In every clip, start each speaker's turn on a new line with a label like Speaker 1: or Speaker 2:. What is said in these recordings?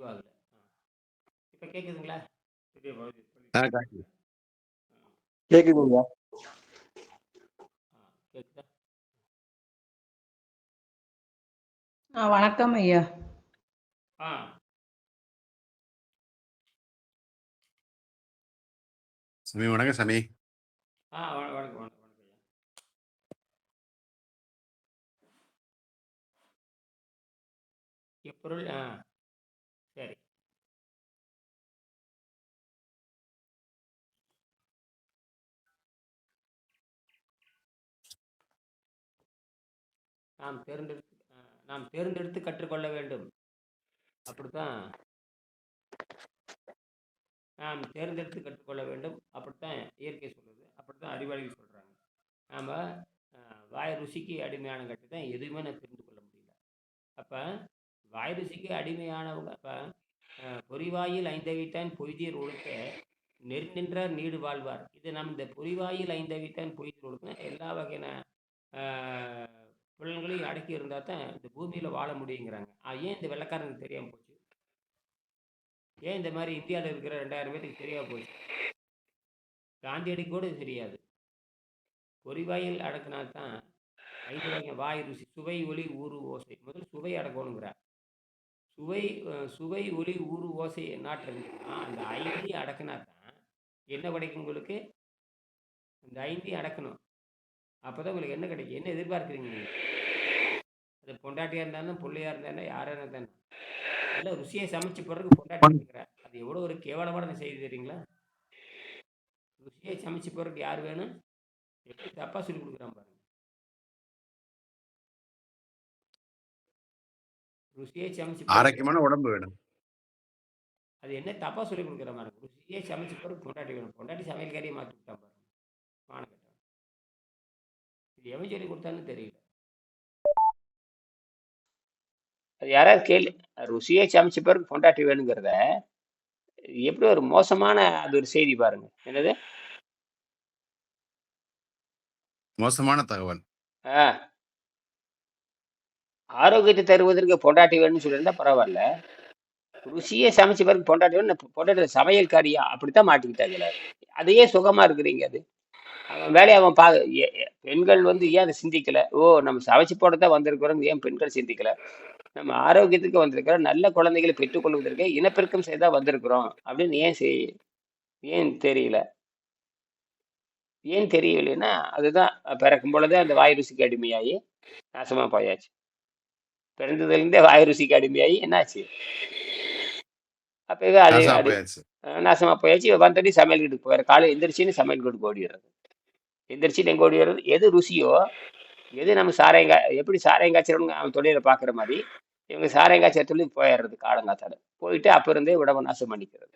Speaker 1: பதிவாகல. இப்ப பகுதி
Speaker 2: ஆ கேக்குதா?
Speaker 1: ஆ
Speaker 3: வணக்கம் ஐயா.
Speaker 1: ஆ.
Speaker 2: சாமி வணக்கம் சாமி.
Speaker 1: ஆ வணக்கம், வணக்கம், வணக்கம் ஐயா. எப்பொருள் ஆ சரி. நாம் தேர்ந்தெடுத்து நாம் தேர்ந்தெடுத்து கற்றுக்கொள்ள வேண்டும். அப்படித்தான் நாம் தேர்ந்தெடுத்து கற்றுக்கொள்ள வேண்டும். அப்படித்தான் இயற்கை சொல்லுது. அப்படித்தான் அறிவாளிகள் சொல்றாங்க. நாம வாய ருசிக்கு அடிமையான கட்டி தான் எதுவுமே நான் தெரிந்து கொள்ள முடியல. அப்ப வாய் அடிமையானவங்க இப்போ "பொறிவாயில் ஐந்தவித்தான் பொய்தீர் ஒழுக்க நெறிநின்றார் நீடு வாழ்வார்." இது நம் இந்த பொறிவாயில் ஐந்தவித்தான் பொய்தீர் ஒழுக்க எல்லா வகையான அ புலன்களையும் அடக்கி இருந்தால் தான் இந்த பூமியில் வாழ முடியுங்கிறாங்க. ஏன் இந்த வெள்ளைக்காரனுக்கு தெரியாமல் போச்சு? ஏன் இந்த மாதிரி இந்தியாவில் இருக்கிற ரெண்டாயிரம் பேருக்கு தெரியாமல் போச்சு? காந்தியடிக்கு கூட இது தெரியாது. பொறிவாயில் அடக்கினால்தான் தான் 5 வகை வாய் ருசி, சுவை, ஒளி, ஊறு, ஓசை. முதல் சுவை அடக்கணுங்கிறார். சுவை சுவை, ஒளி, ஊறு, ஓசை நாற்றம்னா அந்த 5யும் அடக்குனா தான் என்ன கிடைக்கும் உங்களுக்கு? இந்த 5யும் அடக்கணும். அப்பதான் உங்களுக்கு என்ன கிடைக்கும்? என்ன எதிர்பார்க்கிறீங்க? அது பொண்டாட்டியா இருந்தாலும், புள்ளையா இருந்தாலும், யாரா இருந்தாலும். நல்ல ருசியா சமைச்சு போடுறதுக்கு பொண்டாட்டி வேணுங்கிறார். அது எவ்வளோ ஒரு கேவலமான செய்தி தெரியுங்களா? ருசியா சமைச்சு போடுறதுக்கு யார் வேணும்? எப்படி தப்பா சொல்லிக் குடுக்குறான் பாருங்க. ருசியா சமைச்சு
Speaker 2: ஆரோக்கியமான உடம்பு வேணும்.
Speaker 1: அது என்ன தப்பா சொல்லிக் குடுக்குறான் பாருங்க. ருசியா சமைச்சு போடுறதுக்கு பொண்டாட்டி வேணும். பொண்டாட்டி சமையல்காரியா மாத்தி விட்டான் பாருங்க. மானக்கெட்டவன். இது எவன் சொல்லிக் குடுத்தான்னு தெரியல. அது யாராவது கேளு ருசியா சமைச்சு போடுறதுக்கு பொண்டாட்டி வேணுங்கிறத, எப்படி ஒரு மோசமான அது ஒரு செய்தி பாருங்க. என்னது?
Speaker 2: மோசமான தகவல்.
Speaker 1: ஆ. ஆரோக்கியத்தை தருவதற்கு பொண்டாட்டி வேணும்னு சொல்லியிருந்தா பரவாயில்ல ருசியை சமைச்சு போடுறதுக்கு பொண்டாட்டி வேணும். பொண்டாட்டி சமையல்காரியா? அப்படித்தான் மாட்டிக்கிட்டாங்க அதையே சுகமா இருக்கிறீங்க அது. அவன் வேலையை அவன் பா பெண்கள் வந்து ஏன் அதை சிந்திக்கல? ஓ! நம்ம சமைச்சு போட தான் வந்திருக்கிறோம் ஏன் பெண்கள் சிந்திக்கல? நம்ம ஆரோக்கியத்துக்கு வந்திருக்கிறோம். நல்ல குழந்தைகளை பெற்றுக்கொள்வதற்கு இனப்பெருக்கம் செய்தா வந்திருக்கிறோம். அப்படின்னு ஏன் செய் ஏன் தெரியல? ஏன் தெரியலைன்னா, அதுதான் பிறக்கும் பொழுதே அந்த வாய் ருசிக்கு அடிமையாகி நாசமா போயாச்சு. பிறந்ததிலிருந்தே வாய் ருசிக்கு அடிமையாகி என்னாச்சு? அப்பவே அது
Speaker 2: நாசமா
Speaker 1: அது நாசமா போயாச்சு. வந்தோனே சமையல் வீட்டுக்கு போயிடுற காலையில எந்திரிச்சோனே சமையல் வீட்டுக்கு ஓடிடுறது. எந்திரிச்சுட்டு எங்க ஓடிடுறது? எது ருசியோ, எது நம்ம சாராயம் கா எப்படி சாராயம் காய்ச்சறவங்க அவன் தொழில பார்க்குற மாரி, இவங்க சாராயம் காய்ச்சற தொழிலுக்கு போயிடுறது காலங்காத்தால. போயிட்டு அப்ப இருந்தே உடம்ப நாசம் பண்ணிக்கிறது.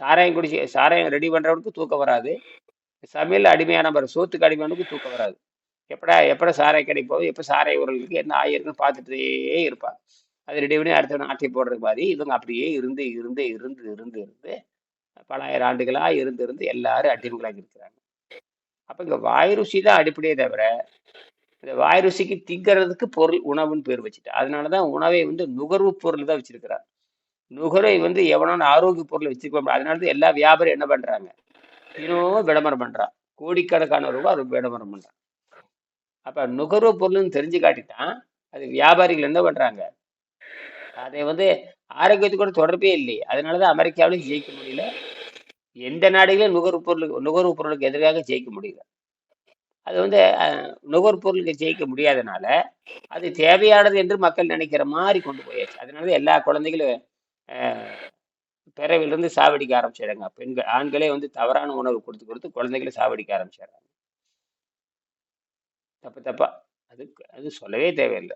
Speaker 1: சாராயம் குடிச்சு சாராயம் ரெடி பண்றவனுக்கு தூக்கம் வராது. சமையல்ல அடிமையான பாரு சோத்துக்கு அடிமையானவனுக்கு தூக்கம் வராது. எப்படா எப்படா சாரை கடைக்கு போகும்? சாரை சாராய உரலுக்கு என்ன ஆயிருக்குன்னு பார்த்துட்டே இருப்பாங்க அது ரெடி பண்ணி அடுத்தவன் ஆட்டைய போடுறது மாதிரி இவங்க அப்படியே இருந்து, இருந்து, இருந்து, இருந்து, இருந்து பலாயிரம் ஆண்டுகளாக இருந்து, இருந்து எல்லாரும் அடிமைகளாக இருக்கிறாங்க. அப்போ இங்கே வாய் ருசி தான் அடிப்படையே தவிர, இந்த வாய் ருசிக்கு திங்கிறதுக்கு பொருள் உணவுன்னு பேர் வச்சுட்டு அதனால தான் உணவை வந்து நுகர்வு பொருள் தான் வச்சிருக்கிறார். நுகர்வை வந்து எவனோட ஆரோக்கிய பொருளை வச்சிருக்க அதனால தான் எல்லா வியாபாரம் என்ன பண்ணுறாங்க இன்னமும் விளம்பரம் பண்ணுறான் கோடிக்கணக்கான ரூபாய் விளம்பரம் பண்ணுறான் அப்போ நுகர்வு பொருள்னு தெரிஞ்சு காட்டிட்டான். அது வியாபாரிகள் என்ன பண்றாங்க? அதை வந்து ஆரோக்கியத்துக்கூட தொடர்பே இல்லை அதனால தான் அமெரிக்காவிலும் ஜெயிக்க முடியல. எந்த நாடுகளிலும் நுகர்வு பொருளுக்கு நுகர்வு பொருளுக்கு எதிராக ஜெயிக்க முடியல. அது வந்து நுகர்பொருளுக்கு ஜெயிக்க முடியாதனால, அது தேவையானது என்று மக்கள் நினைக்கிற மாதிரி கொண்டு போயாச்சு. அதனால தான் எல்லா குழந்தைகளும் பிறவிலிருந்து சாவடிக்க ஆரம்பிச்சிடுறாங்க பெண்கள் ஆண்களே வந்து தவறான உணவு கொடுத்து கொடுத்து குழந்தைகள சாவடிக்க ஆரம்பிச்சிடுறாங்க தப்பு தப்பா. அது அது சொல்லவே தேவையில்ல.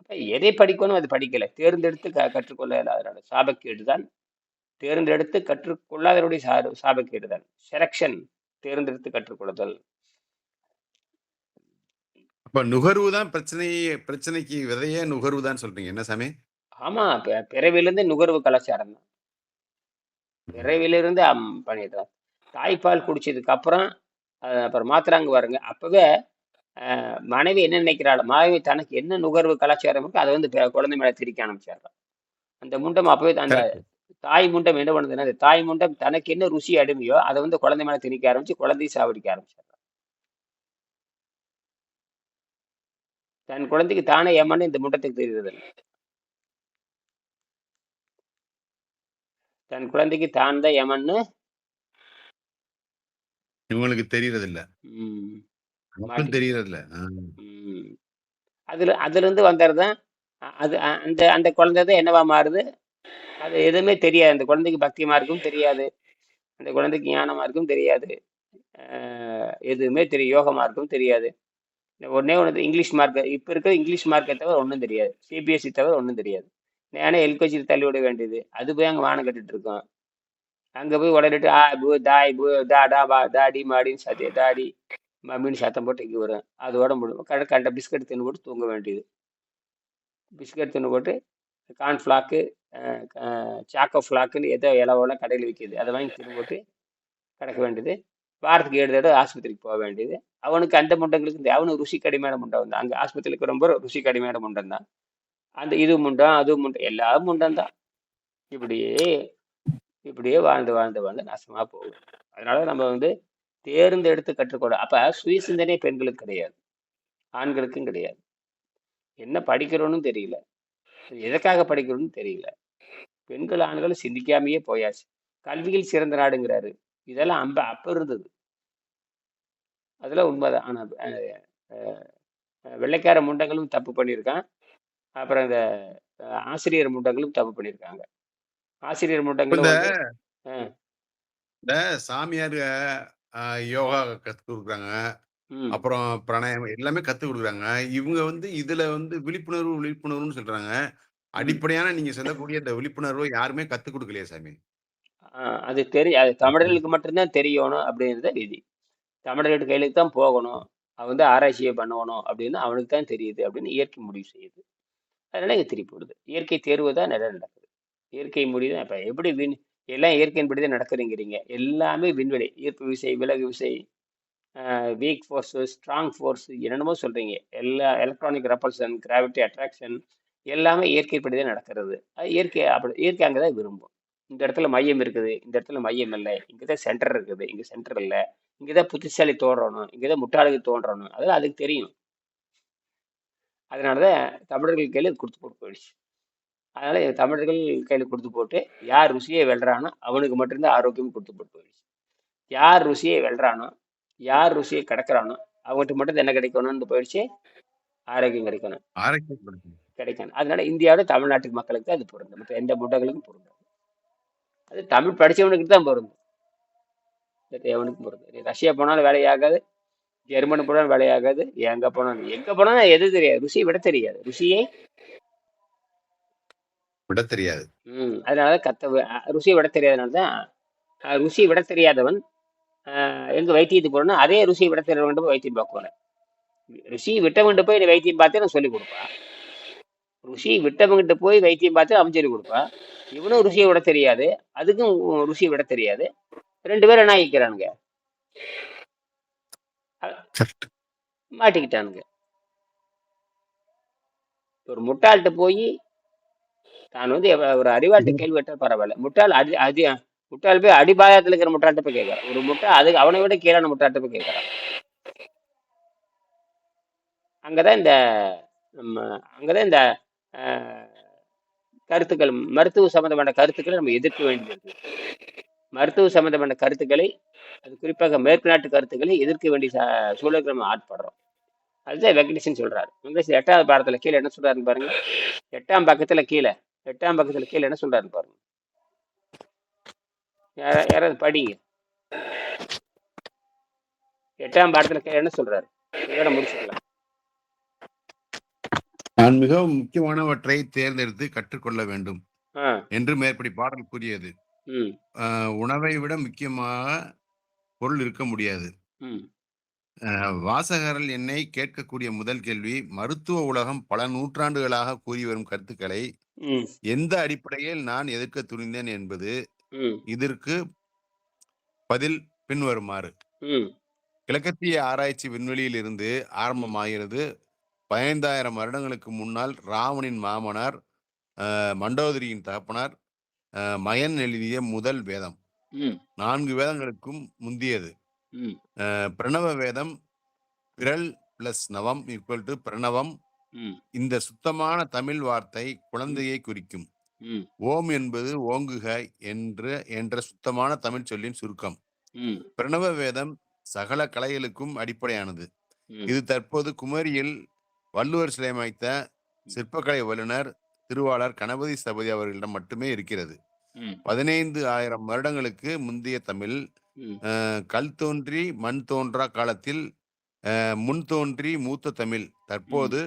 Speaker 1: அப்ப எதை படிக்கணும் அது படிக்கல. தேர்ந்தெடுத்து க கற்றுக்கொள்ள இயலாதனால சாபக்கேடு தான். தேர்ந்தெடுத்து கற்றுக்கொள்ளாதவருடைய சாறு சாபக்கேடு தான். செலக்ஷன் தேர்ந்தெடுத்து கற்றுக்கொள்ளுதல்.
Speaker 2: அப்ப நுகர்வு தான் பிரச்சனை பிரச்சனைக்கு விதையே நுகர்வு தான் சொல்றீங்க. என்ன சாமி?
Speaker 1: ஆமா. பிறவிலிருந்தே நுகர்வு கலாச்சாரம் தான். பிறவிலிருந்து பண்ணிடுறான். தாய்ப்பால் குடிச்சதுக்கு அப்புறம், அப்புறம் மாத்துறாங்க பாருங்க. அப்பவே மனைவி என்ன நினைக்கிறாள்? மனைவி தனக்கு என்ன நுகர்வு கலாச்சாரம் இருக்கோ அதை வந்து குழந்தை மேல திரிக்க ஆரம்பிச்சிடுறான் அந்த முண்டம் அப்பவே அந்த தாய் முண்டம் என்ன பண்ணுதுன்னா அந்த தாய் முண்டம் தனக்கு என்ன ருசி அடிமையோ அதை வந்து குழந்தை மேல திணிக்க ஆரம்பிச்சு குழந்தையை சாவடிக்க ஆரம்பிச்சிடுறான் தன் குழந்தைக்கு தானே ஏமான்னு இந்த முண்டத்துக்கு தெரியுறது இல்ல. தன் குழந்தைக்கு தான் தான் ஏமான்னு
Speaker 2: இவங்களுக்கு தெரியறது இல்ல
Speaker 1: ம்,
Speaker 2: நமக்கும்
Speaker 1: மாட்டி
Speaker 2: தெரியறது இல்ல ஆ.
Speaker 1: ம். அதுல அதுல இருந்து வந்ததுதான். அ- அது அ- அந்த அந்த குழந்தை தான் என்னவா மாறுது? அது எதுவுமே தெரியாது. அந்த குழந்தைக்கு பக்தி மார்க்கும் தெரியாது. அந்த குழந்தைக்கு ஞான மார்க்கும் தெரியாது. அஹ் எதுவுமே தெரியும் யோக மார்க்கும் தெரியாது. ஒன்னே ஒன்று இங்கிலீஷ் மார்க் இப்போ இருக்கிற இங்கிலீஷ் மார்க்கை தவிர ஒன்றும் தெரியாது. சிபிஎஸ்சி தவிர ஒன்றும் தெரியாது. நேனே எல்கேஜியில் தள்ளி விட வேண்டியது. அது போய் அங்கே வானம் கட்டிட்டு இருக்கோம். அங்கே போய் உடனிட்டு ஆ பூ தாய் பூ டா டா பா டாடி மாடின்னு சத்திய டாடி மீன் சத்தம் போட்டு இங்கே வரும் அதோட முடியும். கண்ட கண்ட பிஸ்கட் தின்னு போட்டு தூங்க வேண்டியது. பிஸ்கட் தின்னு போட்டு கார்ன் ஃப்ளாக்கு சாக்கோ ஃப்ளாக்குன்னு ஏதோ இலவெல்லாம் கடையில் விற்கிது அதை வாங்கி தின்னு போட்டு கிடக்க வேண்டியது. வாரத்துக்கு ஏழு தடவை ஆஸ்பத்திரிக்கு போக வேண்டியது. அவனுக்கு அந்த முண்டங்களுக்கு இந்த அவனுக்கு ருசி கடுமையான முண்டை வந்தான் அங்கே ஆஸ்பத்திரிக்கு ரொம்ப ருசி கடுமையான முண்டம் தான். அந்த இது முண்டம் அதுவும் முண்டம் எல்லா முண்டம் தான். இப்படியே இப்படியே வாழ்ந்து வாழ்ந்து வாழ்ந்து நாசமாக போகும். அதனால நம்ம வந்து தேர்ந்தெடுத்து கற்றுக்கொள்ள அப்ப சுய சிந்தனை பெண்களுக்கு கிடையாது. ஆண்களுக்கும் கிடையாது. என்ன படிக்கிறோன்னு தெரியல. எதற்காக படிக்கிறோன்னு தெரியல. பெண்கள் ஆண்கள் சிந்திக்காமையே போயாச்சு. கல்வியில் சிறந்த நாடுங்கிறாரு. இதெல்லாம் அம்ப அப்ப இருந்தது. அதெல்லாம் உண்மைதான். ஆனா வெள்ளைக்கார முண்டங்களும் தப்பு பண்ணியிருக்கான். அப்புறம் இந்த ஆசிரியர் முண்டங்களும் தப்பு பண்ணியிருக்காங்க. ஆசிரியர் முண்டங்களும்
Speaker 2: சாமியார் ஆ, யோகா கத்து கொடுக்குறாங்க.
Speaker 1: ம்,
Speaker 2: அப்புறம் பிராணாயாமம் எல்லாமே கத்து கொடுக்குறாங்க. இவங்க வந்து இதுல வந்து விழிப்புணர்வு விழிப்புணர்வுன்னு சொல்றாங்க.
Speaker 1: ம்.
Speaker 2: அடிப்படையான நீங்க சொல்லக்கூடிய இந்த விழிப்புணர்வை யாருமே கத்து கொடுக்கலையா சாமி.
Speaker 1: அஹ், அது தெரிய அது தமிழர்களுக்கு மட்டும்தான் தெரியணும் அப்படிங்கிறத விதி. தமிழர்கள் கையிலுக்கு தான் போகணும். அவன் வந்து ஆராய்ச்சியை பண்ணணும் அப்படின்னு அவனுக்கு தான் தெரியுது அப்படின்னு இயற்கை முடிவு செய்யுது. அதனால இங்கே திருப்பி விடுது இயற்கை தேர்வு தான் நிறைய நடக்குது இயற்கை முடிவு தான். இப்போ எப்படி விண் எல்லாம் இயற்கையின்படிதான் நடக்குதுங்கிறீங்க. எல்லாமே விண்வெளி ஈர்ப்பு விசை விலகு விசை வீக் ஃபோர்ஸு ஸ்ட்ராங் ஃபோர்ஸ் என்னென்னமோ சொல்கிறீங்க எல்லா எலக்ட்ரானிக் ரெப்பல்சன் கிராவிட்டி அட்ராக்ஷன் எல்லாமே இயற்கைப்படி தான் நடக்கிறது. அது இயற்கை அப்படி இயற்கை அங்கே தான் விரும்பும். இந்த இடத்துல மையம் இருக்குது இந்த இடத்துல மையம் இல்லை இங்கே தான் சென்டர் இருக்குது இங்கே சென்டர் இல்லை இங்கே தான் புத்திசாலி தோன்றணும் இங்கே தான் முட்டாளுக்கு தோன்றணும் அதெல்லாம் அதுக்கு தெரியும். அதனால தான் தமிழர்கள் கையில் கொடுத்து போட்டு போயிடுச்சு. அதனால தமிழர்கள் கையில் கொடுத்து போட்டு யார் ருசியை வெல்றானோ அவனுக்கு மட்டும்தான் ஆரோக்கியம் கொடுத்து போட்டு போயிடுச்சு. யார் ருசியை வெல்றானோ யார் ருசியை கிடக்குறானோ அவங்ககிட்ட மட்டும் என்ன கிடைக்கணும்னு போயிடுச்சு. ஆரோக்கியம் கிடைக்கணும்.
Speaker 2: ஆரோக்கியம்
Speaker 1: கிடைக்கணும். அதனால இந்தியாவோட தமிழ்நாட்டு மக்களுக்கு அது பொருந்தும். மற்ற எந்த முட்டங்களுக்கும் பொருந்தும் அது தமிழ் படிச்சவனுக்கு தான் பொருந்தும். எவனுக்கும் பொருந்தும் ரஷ்யா போனாலும் வேலையாகாது ஜெர்மனி போனாலும் வேலையாகாது எங்க போனாலும் எங்க போனாலும் எது தெரியாது. ருசி விட தெரியாது. ருசியை
Speaker 2: விட தெரியாது.
Speaker 1: அதனால கத்த ருசியை விட தெரியாதனால தான் ருசியை விட தெரியாதவன் எங்க வைத்தியத்துக்கு போறோம்னா அதே ருசியை விட தெரியாதவன் போய் வைத்தியம் பார்க்கணும் ருசி விட்டவன்கிட்ட போய் வைத்தியம் பார்த்து நான் சொல்லி கொடுப்பா. ருசி விட்டவங்கிட்ட போய் வைத்தியம் பார்த்து அவன் சொல்லி கொடுப்பா. இவனும் ருசியை விட தெரியாது அதுக்கும் ருசியை விட தெரியாது. ரெண்டு பேரும் என்ன ஆகிக்கிறானுங்க? மாட்டிக்கிட்டானுங்க. ஒரு முட்டாள்கிட்ட போய் தான் வந்து ஒரு அறிவாள்கிட்ட கேள்வி கேட்டால் பரவாயில்ல. முட்டாள் அடி அடி முட்டாள் போய் அடிபாயத்தில் இருக்கிற முட்டாள்கிட்ட போய் கேட்கறான் ஒரு முட்டா அதுக்கு அவனை விட கீழான முட்டாள்கிட்ட போய் கேட்கறான் அங்கதான் இந்த நம்ம அங்கதான் இந்த கருத்துக்கள் மருத்துவ சம்பந்தமான கருத்துக்களை நம்ம எதிர்க்க வேண்டியது மருத்துவ சம்பந்தமான கருத்துக்களை அது குறிப்பாக மேற்கு நாட்டு கருத்துக்களை எதிர்க்க வேண்டிய சூழலுக்கு நம்ம ஆட்படுறோம். அதுதான் வெங்கடேசன் சொல்றாரு. வெங்கடேசன் எட்டாவது பாடத்துல கீழே என்ன சொல்றாருன்னு பாருங்க. எட்டாம் பக்கத்துல கீழே. எட்டாம் பக்கத்துல கீழே என்ன சொல்றாருன்னு பாருங்க. யாரா- யாராவது படிங்க எட்டாம் பாடத்துல கீழே என்ன சொல்றாரு? இதோட முடிச்சுக்கலாம்.
Speaker 2: நான் மிகவும் முக்கியமானவற்றை தேர்ந்தெடுத்து கற்றுக்கொள்ள வேண்டும். என்று மேற்படி பாடல் கூறியது. உணவை விட முக்கியமாக பொருள் இருக்க முடியாது. வாசகர்கள் என்னை கேட்கக்கூடிய முதல் கேள்வி மருத்துவ உலகம் பல நூற்றாண்டுகளாக கூறி வரும் கருத்துக்களை எந்த அடிப்படையில் நான் எதிர்க்க துணிந்தேன் என்பது இதற்கு பதில் பின்வருமாறு. கிழக்கத்திய ஆராய்ச்சி விண்வெளியில் இருந்து ஆரம்பமாகிறது. பதினைந்தாயிரம் வருடங்களுக்கு முன்னால் ராவனின் மாமனார் மண்டோதரியின் தகப்பனார் மயன் எழுதிய முதல் வேதம். நான்கு வேதங்களுக்கும் முந்தியது. பிரணவ வேதம் பிறல் பிளஸ் நவம் ஈக்குவல் டு பிரணவம்
Speaker 1: ம்.
Speaker 2: இந்த சுத்தமான தமிழ் வார்த்தை குழந்தையை குறிக்கும்.
Speaker 1: ம்.
Speaker 2: ஓம் என்பது ஓங்குக என்று என்ற சுத்தமான தமிழ் சொல்லின் சுருக்கம்.
Speaker 1: ம்.
Speaker 2: பிரணவ வேதம் சகல கலைகளுக்கும் அடிப்படையானது.
Speaker 1: ம்.
Speaker 2: இது தற்போது குமரியில் வள்ளுவர் சிலை அமைத்த சிற்பக்கலை வல்லுனர் திருவாளர் கணபதி ஸ்தபதி அவர்களிடம் மட்டுமே இருக்கிறது.
Speaker 1: ம்.
Speaker 2: பதினைந்து ஆயிரம் வருடங்களுக்கு முந்தைய தமிழ்
Speaker 1: ம்.
Speaker 2: கல் தோன்றி மண் தோன்றா காலத்தில் முன் தோன்றி மூத்த தமிழ். தற்போது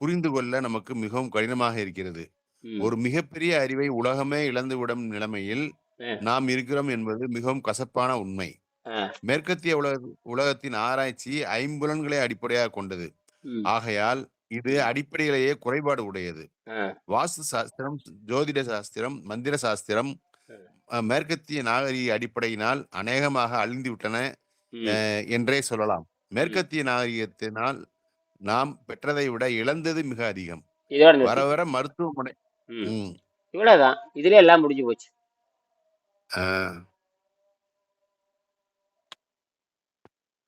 Speaker 2: புரிந்து கொள்ள நமக்கு மிகவும் கடினமாக இருக்கிறது. ஒரு மிகப்பெரிய அறிவை உலகமே இழந்துவிடும் நிலைமையில். நாம் இருக்கிறோம் என்பது மிகவும் கசப்பான உண்மை. மேற்கத்திய உலக உலகத்தின் ஆராய்ச்சி ஐம்புலன்களை அடிப்படையாக கொண்டது. ஆகையால் இது அடிப்படையிலேயே குறைபாடு உடையது. வாஸ்து சாஸ்திரம் ஜோதிட சாஸ்திரம் மந்திர சாஸ்திரம் மேற்கத்திய நாகரிக அடிப்படையினால் அநேகமாக அழிந்து விட்டன என்றே சொல்லலாம். மேற்கத்திய நாகரிகத்தினால் நாம் பெற்றதை விட இழந்தது மிக அதிகம். வர வர மருத்துவமனை
Speaker 1: இவ்வளவுதான். இதுல எல்லாம் முடிஞ்சு போச்சு.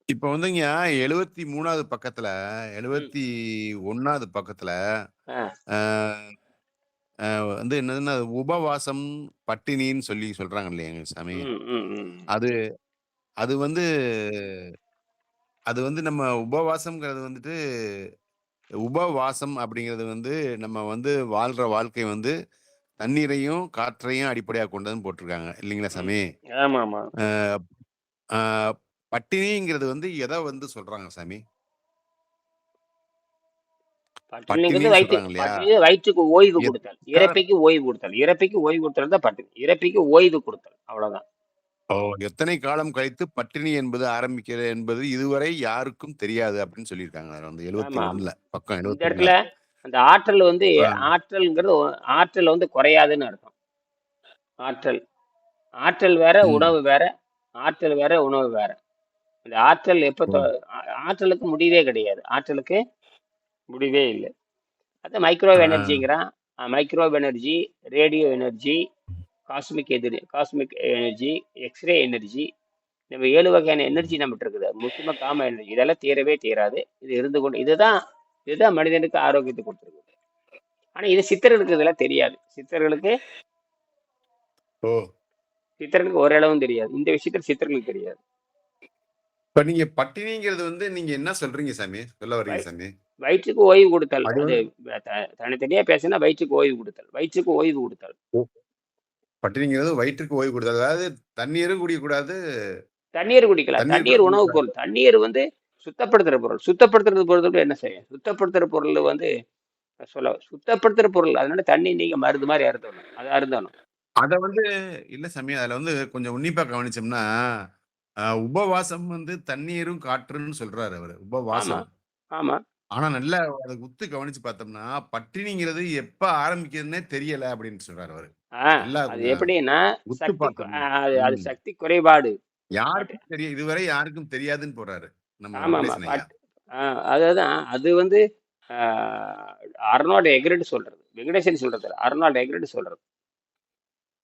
Speaker 2: இப்ப வந்துங்க எழுவத்தி மூணாவது பக்கத்துல எழுவத்தி ஒன்னாவது பக்கத்துல வந்து என்னதுன்னா உபவாசம் பட்டினின்னு சொல்லி சொல்றாங்க இல்லையாங்க சாமி? அது அது வந்து அது வந்து நம்ம உபவாசம்ங்கிறது வந்துட்டு உபவாசம் அப்படிங்கிறது வந்து நம்ம வந்து வாழ்ற வாழ்க்கை வந்து தண்ணீரையும் காற்றையும் அடிப்படையாக கொண்டதுன்னு போட்டிருக்காங்க. இல்லைங்களா சாமி?
Speaker 1: ஆமா ஆமா
Speaker 2: பட்டினிங்கிறது வந்து எதை வந்து சொல்றாங்க சாமி?
Speaker 1: வயிற்றுக்கு ஓய்வு கொடுத்தல். இறப்பைக்கு ஓய்வு கொடுத்தல். இறப்பைக்கு ஓய்வு கொடுத்தல். தான் பட்டினி இறப்பைக்கு ஓய்வு கொடுத்தல். அவ்வளவுதான்.
Speaker 2: ஓ, எத்தனை காலம் கழித்து பட்டினி என்பது ஆரம்பிக்கிறது என்பது இதுவரை யாருக்கும் தெரியாது அப்படின்னு சொல்லியிருக்காங்க. அதுல வந்து
Speaker 1: ஆமா.
Speaker 2: ஒண்ணுல பக்கம்
Speaker 1: இந்த
Speaker 2: ஒண்ணுல
Speaker 1: இடத்துல அந்த ஆற்றல் வந்து ஆற்றல்ங்கிறது ஒ- ஆற்றல் வந்து குறையாதுன்னு அர்த்தம். ஆற்றல். ஆற்றல் வேற
Speaker 2: ம்.
Speaker 1: உணவு வேற ஆற்றல் வேற உணவு வேற. இந்த ஆற்றல் எப்ப
Speaker 2: ஓ,
Speaker 1: தொ- ஆ- ஆற்றலுக்கு முடிவே கிடையாது. ஆற்றலுக்கு முடிவே இல்லை. அது மைக்ரோவேவ்
Speaker 2: ஆ,
Speaker 1: எனர்ஜிங்கிறான் microwave energy radio energy cosmic எதிரி காஸ்மிக் எனர்ஜி எக்ஸ்ரே எனர்ஜி நம்ம ஏழு வகையான எனர்ஜி நம்மகிட்ட இருக்குது. முக்கியமாக காம எனர்ஜி. இதெல்லாம் தீரவே தீராது இது இருந்து கொண்டு இதுதான் இதுதான் மனிதனுக்கு ஆரோக்கியத்தை கொடுத்துருக்குது. ஆனால் இது சித்தர்களுக்கு இதெல்லாம் தெரியாது. சித்தர்களுக்கு சித்தர்களுக்கு ஓரளவும் தெரியாது. இந்த விஷயத்தில் சித்தர்களுக்கு தெரியாது.
Speaker 2: இப்ப நீங்க பட்டினிங்கிறது வந்து நீங்க என்ன சொல்றீங்க சாமி? சொல்ல வர்றீங்க
Speaker 1: வய-
Speaker 2: சாமி?
Speaker 1: வயிற்றுக்கு ஓய்வு கொடுத்தல். தனித்தனியா பேசினா வயிற்றுக்கு ஓய்வு கொடுத்தல். வயிற்றுக்கு ஓய்வு கொடுத்தல்.
Speaker 2: பட்டினிங்கிறது வயிற்றுக்கு ஓய்வு கொடுத்தது. அதாவது தண்ணீரும் குடிக்கக்கூடாது.
Speaker 1: தண்ணீர் குடிக்கலாம்.
Speaker 2: தண்ணீர்
Speaker 1: உணவு பொருள். தண்ணீர் வந்து சுத்தப்படுத்துற பொருள். சுத்தப்படுத்துறது பொருளுக்கு என்ன செய்யும்? சுத்தப்படுத்துற பொருள் வந்து சொல்ல சுத்தப்படுத்துற பொருள். அதனால தண்ணி நீங்க மருந்து மாதிரி அருந்தணும். அது அருந்தணும்.
Speaker 2: அத வந்து இல்ல சாமி அதுல வந்து கொஞ்சம் உன்னிப்பா கவனிச்சோம்னா உபவாசம் வந்து தண்ணீரும் காற்றுன்னு சொல்றாரு அவரு. உபவாசம்.
Speaker 1: ஆமா.
Speaker 2: ஆனா நல்லா அதை உத்து கவனிச்சு பார்த்தோம்னா பட்டினிங்கிறது எப்ப ஆரம்பிக்கிறதுனே தெரியல அப்படின்னு சொல்றாரு அவரு.
Speaker 1: ஆ
Speaker 2: நல்லா
Speaker 1: அது எப்படின்னா
Speaker 2: உத்து
Speaker 1: சக்தி கு-
Speaker 2: பார்த்தோம்னா
Speaker 1: ஆ, அது அது
Speaker 2: ம்.
Speaker 1: சக்தி குறைபாடு. பட்
Speaker 2: யாருக்கும் தெரியும் இதுவரை யாருக்கும் தெரியாதுன்னு போறாரு நம்ம
Speaker 1: ஆமா ஆமா.
Speaker 2: வெங்கடேசன் ஐயா.
Speaker 1: பட் ஆ, அதுதான். அது வந்து அர்னால்டு எக்ரெட் சொல்றது. வெங்கடேசன் சொல்றது இல்ல, அர்னால்டு எக்ரெட் சொல்றது.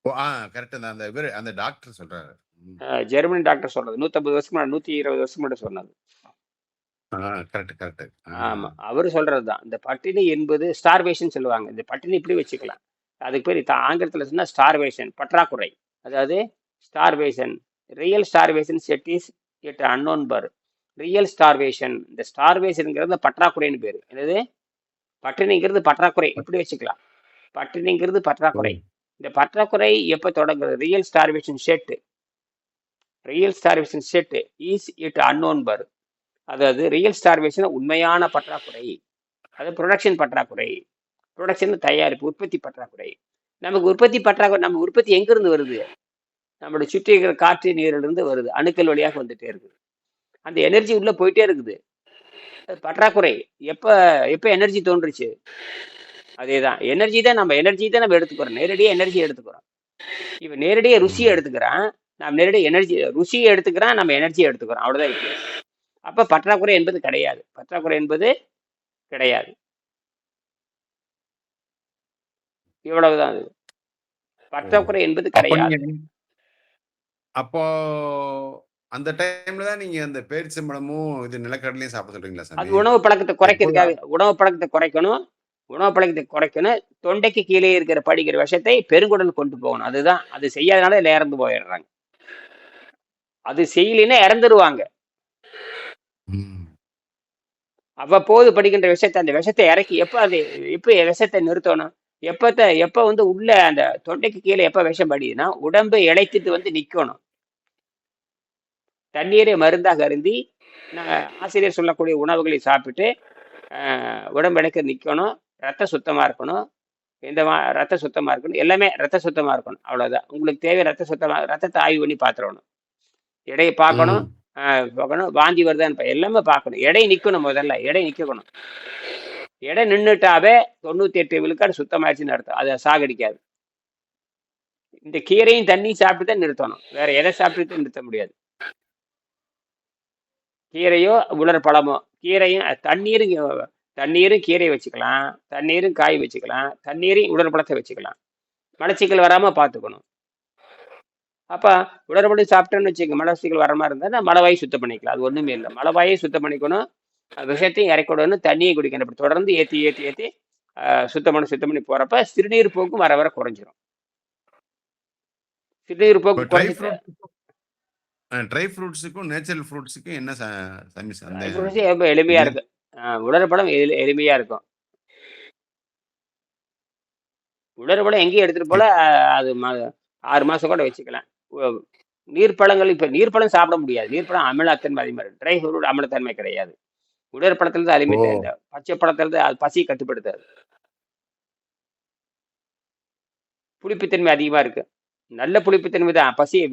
Speaker 2: ஓ, ஆ கரெக்ட். தான் அந்த இவரு அந்த டாக்டர் சொல்றாரு. ம்.
Speaker 1: ஆ, ஜெர்மனி டாக்டர் சொல்றது. நூத்தம்பது வருஷம் முன்னாடி நூத்தி இருபது வருஷம் முன்னாடி சொன்னது.
Speaker 2: Correct correct.
Speaker 1: ஆமா. அவர் சொல்றது தான் இந்த பட்டினி என்பது ஸ்டார்வேஷன் சொல்லுவாங்க. இந்த பட்டினி இப்படி வச்சுக்கலாம். அதுக்கு பேர் ஆங்கிலத்துல சொன்னா ஸ்டார்வேஷன் பற்றாக்குறை. அதாவது starvation real starvation set is it unknown but real starvation இந்த ஸ்டார்வேஷனுங்கிறது பற்றாக்குறைன்னு பேர். என்னது? பட்டினிங்கிறது பற்றாக்குறை. இப்படி வச்சுக்கலாம். பட்டினிங்கிறது பற்றாக்குறை. இந்த பற்றாக்குறை எப்போ தொடங்குறது real starvation set real starvation set is it unknown but அதாவது ரியல் ஸ்டார்வேஷன் உண்மையான பற்றாக்குறை. அது ப்ரொடக்ஷன் பற்றாக்குறை. ப்ரொடக்ஷன் தயாரிப்பு உற்பத்தி பற்றாக்குறை. நமக்கு உற்பத்தி பற்றாக்குறை நம்ம உற்பத்தி எங்கிருந்து வருது? நம்மளோட சுற்றி இருக்கிற காற்று நீரிலிருந்து வருது. அணுக்கள் வழியாக வந்துட்டே இருக்குது. அந்த எனர்ஜி உள்ளே போயிட்டே இருக்குது. அது பற்றாக்குறை. எப்போ எப்போ எனர்ஜி தோன்றுச்சு? அதே தான் எனர்ஜி தான் நம்ம எனர்ஜி தான் நம்ம எடுத்துக்கிறோம். நேரடியாக எனர்ஜி எடுத்துக்கிறோம். இப்போ நேரடியாக ருசியை எடுத்துக்கிறான். நம்ம நேரடியாக எனர்ஜி ருசியை எடுத்துக்கிறான் நம்ம எனர்ஜியை எடுத்துக்கிறோம். அவ்வளோதான் வித்தியாசம் அப்போ பற்றாக்குறை என்பது கிடையாது. பற்றாக்குறை என்பது கிடையாது. இவ்வளவுதான் அது. பற்றாக்குறை என்பது கிடையாது.
Speaker 2: அப்போ அந்த டைம்ல தான் நீங்க அந்த பேரிச்சம்பழமும் இது நிலக்கடலையும் சாப்பிட சொல்றீங்களா
Speaker 1: அது
Speaker 2: சாமி
Speaker 1: உணவு பழக்கத்தை குறைக்கிறதுக்காக உணவு பழக்கத்தை குறைக்கணும். உணவு பழக்கத்தை குறைக்கணும். தொண்டைக்கு கீழே இருக்கிற படிக்கிற விஷத்தை பெருங்குடல் கொண்டு போகணும். அதுதான். அது செய்யாதனால இதுல இறந்து போயிடுறாங்க. அது செய்யலைன்னா இறந்துருவாங்க. அவ்வப்போது படிக்கின்ற விஷத்தை அந்த விஷத்தை இறக்கி எப்போ அது எப்போ விஷத்தை நிறுத்தணும்? எப்பத்த எப்போ வந்து உள்ள அந்த தொண்டைக்கு கீழே எப்போ விஷம் படியுதுன்னா உடம்பு இழைத்துட்டு வந்து நிற்கணும் தண்ணீரை மருந்தாக அருந்தி ஆசிரியர் சொல்லக்கூடிய உணவுகளை சாப்பிட்டு ஆஹ், உடம்பு இழைக்க நிற்கணும் ரத்த சுத்தமாக இருக்கணும். இந்த மா ரத்த சுத்தமாக இருக்கணும். எல்லாமே ரத்த சுத்தமாக இருக்கணும். அவ்வளோதான் உங்களுக்கு தேவை ரத்த சுத்தமாக ரத்தத்தை ஆய்வு பண்ணி பார்த்துடணும் எடையை பார்க்கணும். பார்க்கணும். வாந்தி வருதான்னு எல்லாமே பார்க்கணும். எடை நிற்கணும் முதல்ல. எடை நிற்கணும் எடை நின்றுட்டாவே தொண்ணூத்தி எட்டு விழுக்காடு சுத்தமாயிடுச்சுன்னு அர்த்தம். அதை சாகடிக்காது. இந்த கீரையும் தண்ணியும் சாப்பிட்டு தான் நிறுத்தணும். வேற எதை சாப்பிட்டு நிறுத்த முடியாது. கீரையோ உலர் பழமோ கீரையும் தண்ணீரும் தண்ணீரும் கீரை வச்சுக்கலாம். தண்ணீரும் காய் வச்சுக்கலாம். தண்ணீரையும் உலர் பழத்தை வச்சுக்கலாம். மலச்சிக்கல் வராம பார்த்துக்கணும். அப்போ உடற்படி சாப்பிட்டோன்னு வச்சுக்கோங்க. மலச்சிக்கல் வர மாதிரி இருந்தால் மலவாயை சுத்தம் பண்ணிக்கலாம். அது ஒன்றுமே இல்லை. மலவாயை சுத்தம் பண்ணிக்கணும். விஷத்தையும் இறக்கணும்னு தண்ணியை குடிக்கணும் அப்படி தொடர்ந்து ஏற்றி ஏற்றி ஏற்றி சுத்தம் பண்ணி சுத்தம் பண்ணி போறப்ப சிறுநீர் போக்கும் வர வர குறைஞ்சிரும். சிறுநீர் போக்கு
Speaker 2: ஃப்ரூட் ட்ரை ஃப்ரூட்ஸுக்கும் நேச்சுரல் ஃப்ரூட்ஸுக்கும் என்ன
Speaker 1: குறைஞ்சி ரொம்ப எளிமையா
Speaker 2: இது
Speaker 1: இருக்கு. அஹ் உலர்பழம் எளி- எளிமையா இருக்கும். உலர்பழம் எங்கேயும் எடுத்துட்டு போல அது ம- ஆறு மாசம் கூட வச்சுக்கலாம். நீர்ப்பழங்கள் இப்ப நீர்ப்பழம் சாப்பிட முடியாது. நீர்ப்பழம் அமிலத்தன்மை அதிகமா இருக்கு. ட்ரை ஃப்ரூட் அமிலத்தன்மை கிடையாது. உலர் பழத்துல தான்
Speaker 2: ஓ.
Speaker 1: அலிமிட் இந்த பச்சை பழத்துல தான் அது பசியை கட்டுப்படுத்தாது. புளிப்புத்தன்மை அதிகமா இருக்கு. நல்ல புளிப்புத்தன்மை தான். பசியை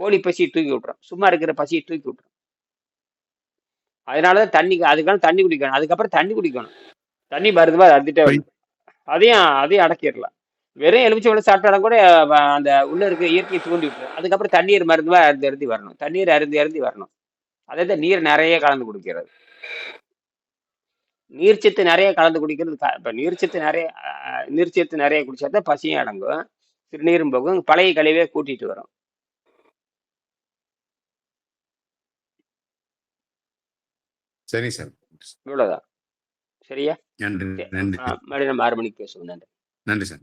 Speaker 1: கோழி பசியை தூக்கி விட்டுரும். சும்மா இருக்கிற பசியை தூக்கி விட்டுரும். அதனாலதான் தண்ணி அதுக்கான தண்ணி குடிக்கணும். அதுக்கப்புறம் தண்ணி குடிக்கணும். தண்ணி மருந்து மாதிரி அறுத்துட்டே
Speaker 2: இப்போ
Speaker 1: வரணும். அதையும் அதையும் அடக்கிடலாம். வெறும் எலுமிச்சை சாப்பிட்டாலும் கூட அந்த உள்ள இருக்க இயற்கையை தூண்டி விட்டுரும். அதுக்கப்புறம் தண்ணீர் மருந்து மாதிரி அருந்தி அருந்தி வரணும். தண்ணீர் அருந்தி அருந்தி வரணும். அதே தான் நீர் நிறைய கலந்து குடிக்கிறது. நீர்ச்சத்து நிறைய கலந்து குடிக்கிறது இப்ப நீர்ச்சத்து நிறைய நீர்ச்சத்து நிறைய குடிச்சா தான் பசியும் அடங்கும். சிறுநீரும் போகும். பழைய கழிவே கூட்டிட்டு வரும்.
Speaker 2: சரி சார்.
Speaker 1: இவ்வளவுதான். சரியா?
Speaker 2: நன்றி
Speaker 1: மறுபடியும் நம்ம ஆறு மணிக்கு பேசுவோம். நன்றி.
Speaker 2: நன்றி சார்.